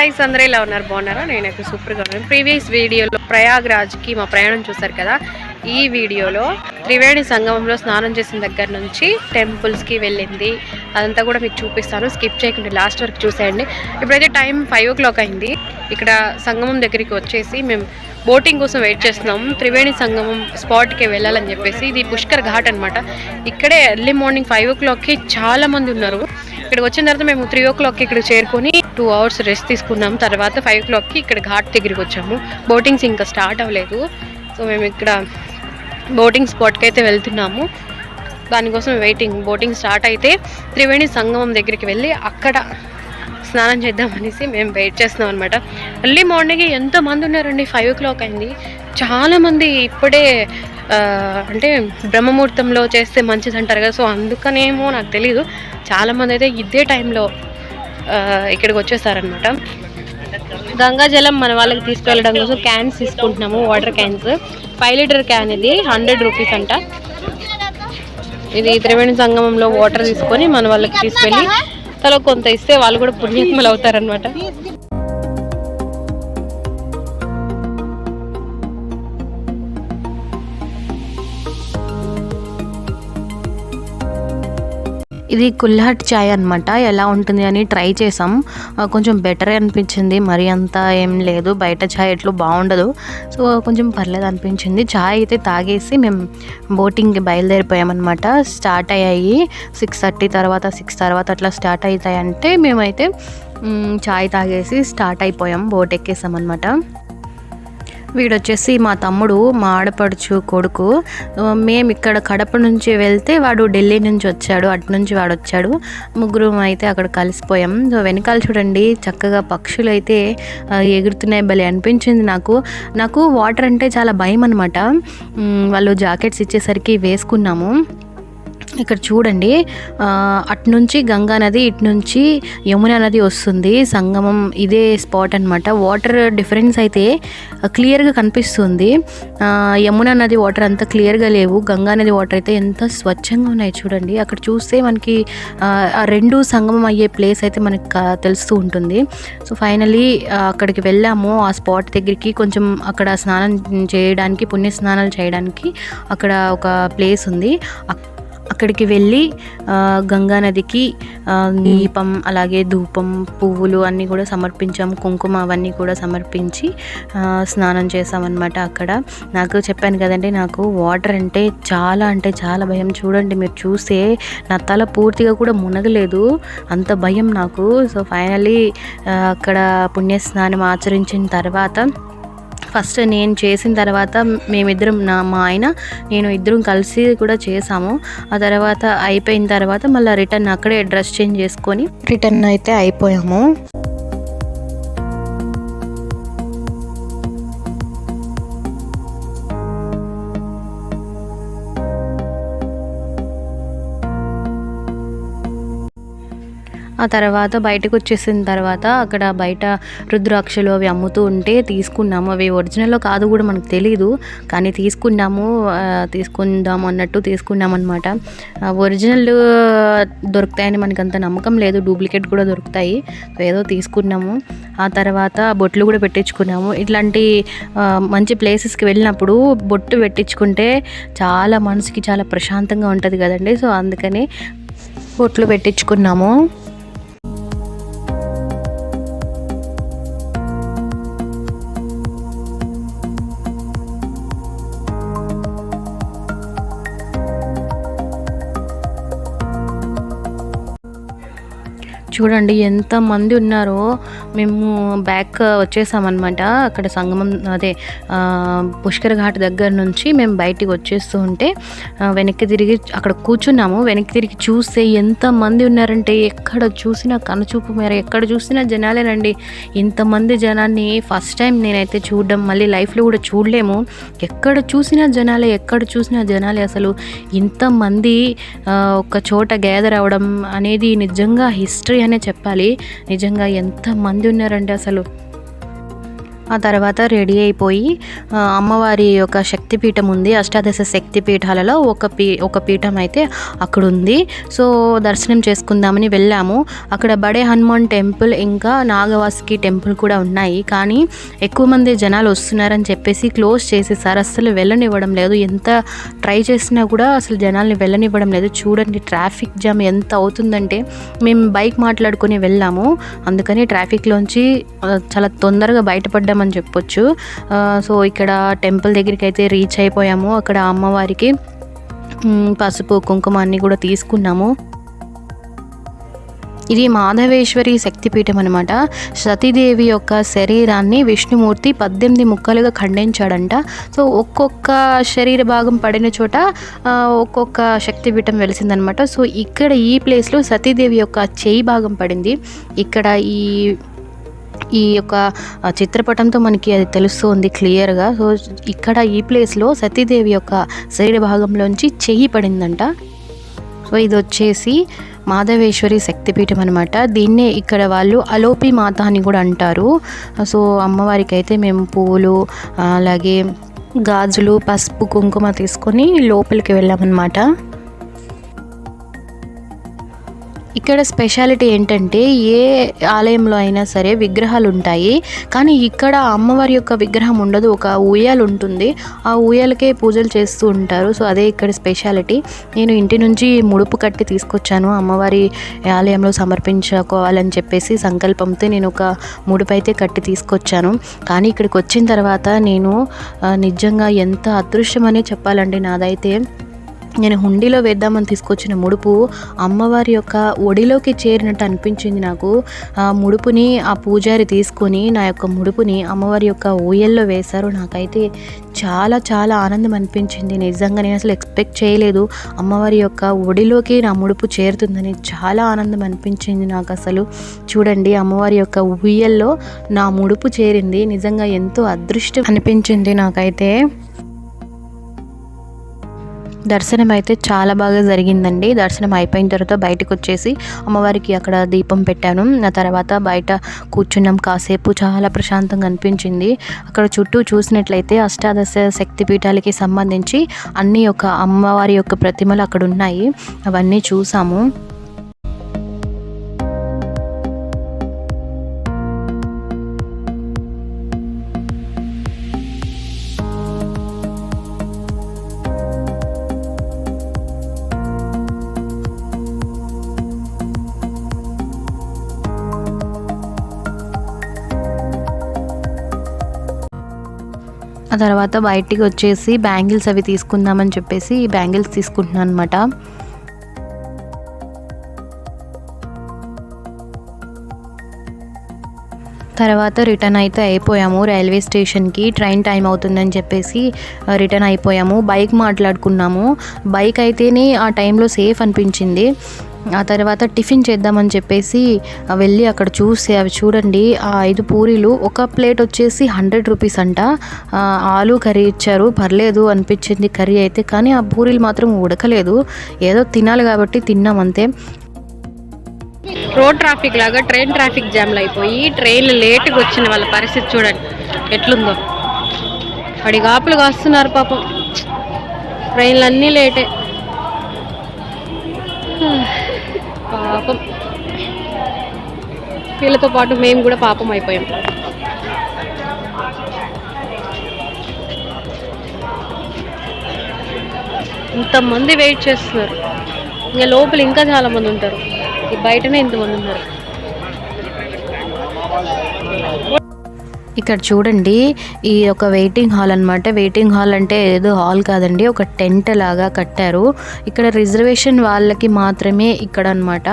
Guys అందరూ ఇలా ఉన్నారు? బాగున్నారా? నేనైతే సూపర్గా ఉన్నాను. ప్రీవియస్ వీడియోలో ప్రయాగ్రాజ్కి మా ప్రయాణం చూసారు కదా? ఈ వీడియోలో త్రివేణి సంగమంలో స్నానం చేసిన దగ్గర నుంచి టెంపుల్స్కి వెళ్ళింది. అదంతా కూడా మీకు చూపిస్తాను. స్కిప్ చేయకుండా లాస్ట్ వరకు చూసేయండి. ఇప్పుడైతే టైం ఫైవ్ ఓ క్లాక్ అయింది. ఇక్కడ సంగమం దగ్గరికి వచ్చేసి మేము బోటింగ్ కోసం వెయిట్ చేస్తున్నాం. త్రివేణి సంగమం స్పాట్కి వెళ్ళాలని చెప్పేసి. ఇది పుష్కర్ ఘాట్ అనమాట ఇక్కడే ఎర్లీ మార్నింగ్ ఫైవ్ ఓ క్లాక్కి చాలామంది ఉన్నారు. ఇక్కడికి వచ్చిన తర్వాత మేము త్రీ ఓ క్లాక్కి ఇక్కడ చేరుకొని టూ అవర్స్ రెస్ట్ తీసుకున్నాం తర్వాత ఫైవ్ ఓ క్లాక్కి ఇక్కడ ఘాట్ దగ్గరికి వచ్చాము. బోటింగ్స్ ఇంకా స్టార్ట్ అవ్వలేదు. సో మేము ఇక్కడ బోటింగ్ స్పాట్కి అయితే వెళ్తున్నాము. దానికోసం వెయిటింగ్ బోటింగ్ స్టార్ట్ అయితే త్రివేణి సంగమం దగ్గరికి వెళ్ళి అక్కడ స్నానం చేద్దాం అనేసి మేము వెయిట్ చేస్తున్నాం అనమాట ఎర్లీ మార్నింగ్ ఎంతమంది ఉన్నారండి? ఫైవ్ ఓ క్లాక్ అయింది. చాలామంది ఇప్పుడే అంటే బ్రహ్మముహూర్తంలో చేస్తే మంచిది అంటారు కదా సో అందుకనేమో నాకు తెలీదు. చాలామంది అయితే ఇదే టైంలో ఇక్కడికి వచ్చేసారనమాట గంగాజలం మన వాళ్ళకి తీసుకెళ్ళడం కోసం క్యాన్స్ తీసుకుంటున్నాము water cans. Five litre can ఇది హండ్రెడ్ రూపీస్ అంట. ఇది త్రివేణి సంగమంలో వాటర్ తీసుకొని మన వాళ్ళకి తీసుకెళ్ళి తలో కొంత ఇస్తే వాళ్ళు కూడా పుణ్యాత్మలు అవుతారనమాట ఇది కుల్హట్ చాయ్ అనమాట ఎలా ఉంటుంది అని ట్రై చేసాం. కొంచెం బెటర్ అనిపించింది. మరి అంత ఏం లేదు. బయట చాయ్ ఎట్లు బాగుండదు. సో కొంచెం పర్లేదు అనిపించింది. చాయ్ అయితే తాగేసి మేము బోటింగ్కి బయలుదేరిపోయామన్నమాట. స్టార్ట్ అయ్యాయి సిక్స్ థర్టీ తర్వాత సిక్స్ తర్వాత అట్లా స్టార్ట్ అవుతాయంటే మేమైతే చాయ్ తాగేసి స్టార్ట్ అయిపోయాం. బోట్ ఎక్కేసామన్నమాట. వీడొచ్చేసి మా తమ్ముడు మా ఆడపడుచు కొడుకు మేము ఇక్కడ కడప నుంచి వెళ్తే వాడు ఢిల్లీ నుంచి వచ్చాడు అటు నుంచి వాడు వచ్చాడు. ముగ్గురు అయితే అక్కడ కలిసిపోయాం. సో వెనకాల చూడండి చక్కగా పక్షులు అయితే ఎగురుతున్నాయి. భలే అనిపించింది నాకు. నాకు వాటర్ అంటే చాలా భయం అనమాట వాళ్ళు జాకెట్స్ ఇచ్చేసరికి వేసుకున్నాము. ఇక్కడ చూడండి. ఆ, అటు నుంచి గంగా నది ఇటు నుంచి యమున నది వస్తుంది. సంగమం ఇదే స్పాట్ అనమాట వాటర్ డిఫరెన్స్ అయితే క్లియర్గా కనిపిస్తుంది. యమున నది వాటర్ అంత క్లియర్గా లేవు. గంగా నది వాటర్ అయితే ఎంత స్వచ్ఛంగా ఉన్నాయి చూడండి. అక్కడ చూస్తే మనకి ఆ, రెండు సంగమం అయ్యే ప్లేస్ అయితే మనకి తెలుస్తూ ఉంటుంది. సో ఫైనలీ అక్కడికి వెళ్ళాము. ఆ స్పాట్ దగ్గరికి కొంచెం అక్కడ స్నానం చేయడానికి పుణ్య స్నానాలు చేయడానికి అక్కడ ఒక ప్లేస్ ఉంది. అక్- అక్కడికి వెళ్ళి గంగా నదికి దీపం అలాగే ధూపం పువ్వులు అన్నీ కూడా సమర్పించాము. కుంకుమ అవన్నీ కూడా సమర్పించి స్నానం చేసామన్నమాట అక్కడ. నాకు చెప్పాను కదండి నాకు వాటర్ అంటే చాలా అంటే చాలా భయం. చూడండి మీరు చూస్తే నా తల పూర్తిగా కూడా మునగలేదు. అంత భయం నాకు. సో ఫైనలీ అక్కడ పుణ్యస్నానం ఆచరించిన తర్వాత ఫస్ట్ నేను చేసిన తర్వాత మేమిద్దరం నా మా ఆయన నేను ఇద్దరం కలిసి కూడా చేసాము. ఆ తర్వాత అయిపోయిన తర్వాత మళ్ళీ రిటర్న్ అక్కడే డ్రెస్ చేంజ్ చేసుకొని రిటర్న్ అయితే అయిపోయాము. ఆ తర్వాత బయటకు వచ్చేసిన తర్వాత అక్కడ బయట రుద్రాక్షలు అవి అమ్ముతూ ఉంటే తీసుకున్నాము. అవి ఒరిజినల్లో కాదు కూడా మనకు తెలియదు కానీ తీసుకున్నాము. తీసుకుందాం అన్నట్టు తీసుకున్నాం అనమాట ఒరిజినల్ దొరుకుతాయని మనకు అంత నమ్మకం లేదు. డూప్లికేట్ కూడా దొరుకుతాయి. ఏదో తీసుకున్నాము. ఆ తర్వాత బొట్లు కూడా పెట్టించుకున్నాము. ఇట్లాంటి మంచి ప్లేసెస్కి వెళ్ళినప్పుడు బొట్టు పెట్టించుకుంటే చాలా మనసుకి చాలా ప్రశాంతంగా ఉంటుంది కదండి. సో అందుకని బొట్లు పెట్టించుకున్నాము. చూడండి ఎంత మంది ఉన్నారో. మేము బ్యాక్ వచ్చేసామన్నమాట. అక్కడ సంగమం అదే పుష్కర్ ఘాట్ దగ్గర నుంచి మేము బయటికి వచ్చేస్తూ ఉంటే వెనక్కి తిరిగి అక్కడ కూర్చున్నాము. వెనక్కి తిరిగి చూస్తే ఎంత మంది ఉన్నారంటే ఎక్కడ చూసినా కనుచూపు మేర ఎక్కడ చూసినా జనాలేనండి. ఇంతమంది జనాన్ని ఫస్ట్ టైం నేనైతే చూడడం మళ్ళీ లైఫ్లో కూడా చూడలేము. ఎక్కడ చూసినా జనాలే ఎక్కడ చూసినా జనాలే అసలు. ఇంతమంది ఒక చోట గ్యాదర్ అవ్వడం అనేది నిజంగా హిస్టరీ అని చెప్పాలి. నిజంగా ఎంత మంది ఉన్నారంటే అసలు? ఆ తర్వాత రెడీ అయిపోయి అమ్మవారి యొక్క శక్తిపీఠం ఉంది అష్టాదశ శక్తి పీఠాలలో ఒక పీ ఒక పీఠం అయితే అక్కడ ఉంది సో దర్శనం చేసుకుందామని వెళ్ళాము. అక్కడ బడే హనుమాన్ టెంపుల్ ఇంకా నాగవాసుకి టెంపుల్ కూడా ఉన్నాయి. కానీ ఎక్కువ మంది జనాలు వస్తున్నారని చెప్పేసి క్లోజ్ చేసేసారు. అస్సలు వెళ్ళనివ్వడం లేదు. ఎంత ట్రై చేసినా కూడా అసలు జనాల్ని వెళ్ళనివ్వడం లేదు. చూడండి ట్రాఫిక్ జామ్ ఎంత అవుతుందంటే మేము బైక్ మాట్లాడుకుని వెళ్ళాము. అందుకని ట్రాఫిక్లోంచి చాలా తొందరగా అని చెప్పొచ్చు. సో ఇక్కడ టెంపుల్ దగ్గరికి అయితే రీచ్ అయిపోయాము. అక్కడ అమ్మవారికి పసుపు కుంకుమ అన్నీ కూడా తీసుకున్నాము. ఇది మాధవేశ్వరి శక్తిపీఠం అనమాట సతీదేవి యొక్క శరీరాన్ని విష్ణుమూర్తి పద్దెనిమిది ముక్కలుగా ఖండించాడంట. సో ఒక్కొక్క శరీర భాగం పడిన చోట ఒక్కొక్క శక్తిపీఠం వెలిసిందనమాట సో ఇక్కడ ఈ ప్లేస్లో సతీదేవి యొక్క చేయి భాగం పడింది. ఇక్కడ ఈ ఈ యొక్క చిత్రపటంతో మనకి అది తెలుస్తుంది క్లియర్గా. సో ఇక్కడ ఈ ప్లేస్లో సతీదేవి యొక్క శరీర భాగంలోంచి చెయ్యి పడిందంట. సో ఇది వచ్చేసి మాధవేశ్వరి శక్తిపీఠం అనమాట దీన్నే ఇక్కడ వాళ్ళు అలోపి మాత అని కూడా అంటారు. సో అమ్మవారికి అయితే మేము పువ్వులు అలాగే గాజులు పసుపు కుంకుమ తీసుకొని లోపలికి వెళ్ళామన్నమాట. ఇక్కడ స్పెషాలిటీ ఏంటంటే ఏ ఆలయంలో అయినా సరే విగ్రహాలు ఉంటాయి. కానీ ఇక్కడ అమ్మవారి యొక్క విగ్రహం ఉండదు. ఒక ఊయలు ఉంటుంది. ఆ ఊయలకే పూజలు చేస్తూ ఉంటారు. సో అదే ఇక్కడ స్పెషాలిటీ. నేను ఇంటి నుంచి ముడుపు కట్టి తీసుకొచ్చాను. అమ్మవారి ఆలయంలో సమర్పించుకోవాలని చెప్పేసి సంకల్పంతో నేను ఒక ముడుపు అయితే కట్టి తీసుకొచ్చాను. కానీ ఇక్కడికి వచ్చిన తర్వాత నేను నిజంగా ఎంత అదృష్టమనే చెప్పాలండి నాదైతే. నేను హుండీలో వేద్దామని తీసుకొచ్చిన ముడుపు అమ్మవారి యొక్క ఒడిలోకి చేరినట్టు అనిపించింది నాకు. ఆ ముడుపుని ఆ పూజారి తీసుకొని నా యొక్క ముడుపుని అమ్మవారి యొక్క ఊయల్లో వేశారు. నాకైతే చాలా చాలా ఆనందం అనిపించింది. నిజంగా నేను అసలు ఎక్స్పెక్ట్ చేయలేదు అమ్మవారి యొక్క ఒడిలోకి నా ముడుపు చేరుతుందని. చాలా ఆనందం అనిపించింది నాకు అసలు. చూడండి అమ్మవారి యొక్క ఊయల్లో నా ముడుపు చేరింది. నిజంగా ఎంతో అదృష్టం అనిపించింది నాకైతే. దర్శనం అయితే చాలా బాగా జరిగిందండి. దర్శనం అయిపోయిన తర్వాత బయటకు వచ్చేసి అమ్మవారికి అక్కడ దీపం పెట్టాను. ఆ తర్వాత బయట కూర్చున్నాం. కాసేపు చాలా ప్రశాంతంగా అనిపించింది. అక్కడ చుట్టూ చూసినట్లయితే అష్టాదశ శక్తి పీఠాలకి సంబంధించి అన్ని ఒక అమ్మవారి యొక్క ప్రతిమలు అక్కడ ఉన్నాయి అవన్నీ చూసాము. తర్వాత బయటికి వచ్చేసి బ్యాంగిల్స్ అవి తీసుకుందామని చెప్పేసి ఈ బ్యాంగిల్స్ తీసుకుంటున్నాను అనమాట తర్వాత రిటర్న్ అయితే అయిపోయాము. రైల్వే స్టేషన్కి ట్రైన్ టైం అవుతుందని చెప్పేసి రిటర్న్ అయిపోయాము. బైక్ మాట్లాడుకున్నాము. బైక్ అయితేనే ఆ టైంలో సేఫ్ అనిపించింది. ఆ తర్వాత టిఫిన్ చేద్దామని చెప్పేసి వెళ్ళి అక్కడ చూసి అవి చూడండి ఆ ఐదు పూరీలు ఒక ప్లేట్ వచ్చేసి హండ్రెడ్ రూపీస్ అంట. ఆలు కర్రీ ఇచ్చారు. పర్లేదు అనిపించింది కర్రీ అయితే కానీ ఆ పూరీలు మాత్రం ఉడకలేదు. ఏదో తినాలి కాబట్టి తిన్నాం అంతే. రోడ్ ట్రాఫిక్ లాగా ట్రైన్ ట్రాఫిక్ జామ్లు అయిపోయి ట్రైన్లు లేట్గా వచ్చిన వాళ్ళ పరిస్థితి చూడండి. ఎట్లుందో. అడిగాపులు కాస్తున్నారు పాపం. ట్రైన్లు అన్నీ లేటే. పాపం. వీళ్ళతో పాటు మేము కూడా పాపం అయిపోయాం. ఇంతమంది వెయిట్ చేస్తున్నారు. ఇంకా లోపల ఇంకా చాలా మంది ఉంటారు. ఈ బయటనే ఇంతమంది ఉన్నారు. ఇక్కడ చూడండి ఈ ఒక వెయిటింగ్ హాల్ అన్నమాట. వెయిటింగ్ హాల్ అంటే ఏదో హాల్ కాదండి ఒక టెంట్ లాగా కట్టారు. ఇక్కడ రిజర్వేషన్ వాళ్ళకి మాత్రమే ఇక్కడ అన్నమాట.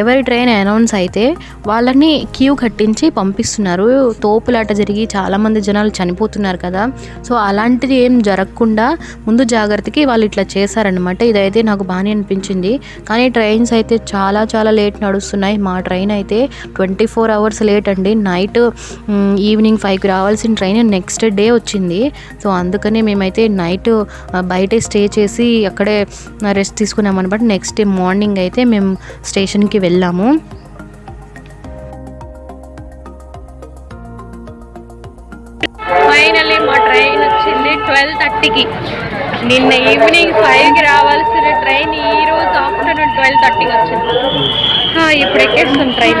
ఎవరి ట్రైన్ అనౌన్స్ అయితే వాళ్ళని క్యూ కట్టించి పంపిస్తున్నారు. తోపులాట జరిగి చాలామంది జనాలు చనిపోతున్నారు కదా. సో అలాంటిది ఏం జరగకుండా ముందు జాగ్రత్తకి వాళ్ళు ఇట్లా చేశారనమాట ఇదైతే నాకు బాగానే అనిపించింది. కానీ ట్రైన్స్ అయితే చాలా చాలా లేట్ నడుస్తున్నాయి. మా ట్రైన్ అయితే ట్వంటీ ఫోర్ అవర్స్ లేట్ అండి నైట్ ఈవినింగ్ ఫైవ్కి రావాల్సిన ట్రైన్ నెక్స్ట్ డే వచ్చింది. సో అందుకనే మేమైతే నైట్ బయటే స్టే చేసి అక్కడే రెస్ట్ తీసుకున్నాం అనమాట నెక్స్ట్ డే మార్నింగ్ అయితే మేము స్టేషన్కి వెళ్ళాము. ఫైనల్లీ మా ట్రైన్ వచ్చింది ట్వెల్వ్ థర్టీకి. నిన్న ఈవినింగ్ ఫైవ్కి రావాల్సిన ట్రైన్ ఈ రోజు ఆఫ్టర్నూన్ ట్వెల్వ్ థర్టీకి వచ్చింది. ఇప్పుడు ఎక్కేస్తుంది train.